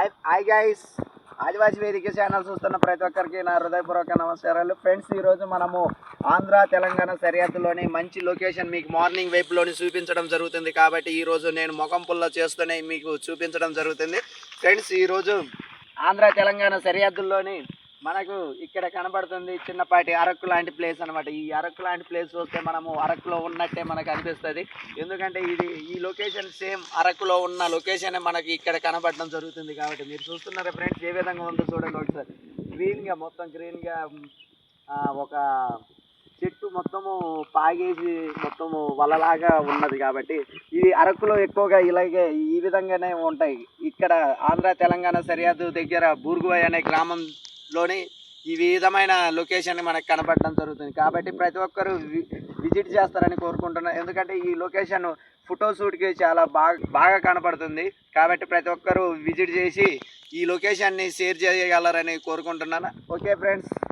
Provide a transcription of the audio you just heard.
Hi hi guys ఆదివాసీ వేదిక channel చూస్తున్న ప్రతి ఒక్కరికి నా హృదయపూర్వక నమస్కారాలు. ఫ్రెండ్స్ ఈరోజు మనము ఆంధ్ర తెలంగాణ సరిహద్దులోని మంచి లొకేషన్ మీకు మార్నింగ్ వైపులోని చూపించడం జరుగుతుంది. కాబట్టి ఈరోజు నేను ముఖం పుల్ల చేస్తూనే మీకు చూపించడం జరుగుతుంది. ఫ్రెండ్స్ ఈరోజు ఆంధ్ర తెలంగాణ సరిహద్దుల్లోని మనకు ఇక్కడ కనబడుతుంది చిన్నపాటి అరకు లాంటి ప్లేస్ అనమాట ఈ అరకు లాంటి ప్లేస్ చూస్తే మనము అరకులో ఉన్నట్టే మనకు అనిపిస్తుంది. ఎందుకంటే ఇది ఈ లొకేషన్ సేమ్ అరకులో ఉన్న లొకేషన్ మనకి ఇక్కడ కనబడడం జరుగుతుంది కాబట్టి మీరు చూస్తున్నారా ఫ్రెండ్స్ ఏ విధంగా ఉందో చూడండి ఒకసారి. గ్రీన్గా మొత్తం గ్రీన్గా ఒక చెట్టు మొత్తము పాగేసి మొత్తము వలలాగా ఉన్నది కాబట్టి ఇది అరకులో ఎక్కువగా ఇలాగే ఈ విధంగానే ఉంటాయి. ఇక్కడ ఆంధ్ర తెలంగాణ సరిహద్దు దగ్గర బూర్గువాయ్ అనే గ్రామం లోని ఈ విధమైన లొకేషన్ మనకు కనపడడం జరుగుతుంది. కాబట్టి ప్రతి ఒక్కరూ వి- విజిట్ చేస్తారని కోరుకుంటున్నాను ఎందుకంటే ఈ లొకేషన్ ఫోటో షూట్కి చాలా బాగా బాగా కనపడుతుంది. కాబట్టి ప్రతి ఒక్కరూ విజిట్ చేసి ఈ లొకేషన్ని షేర్ చేయగలరని కోరుకుంటున్నాను. Okay friends.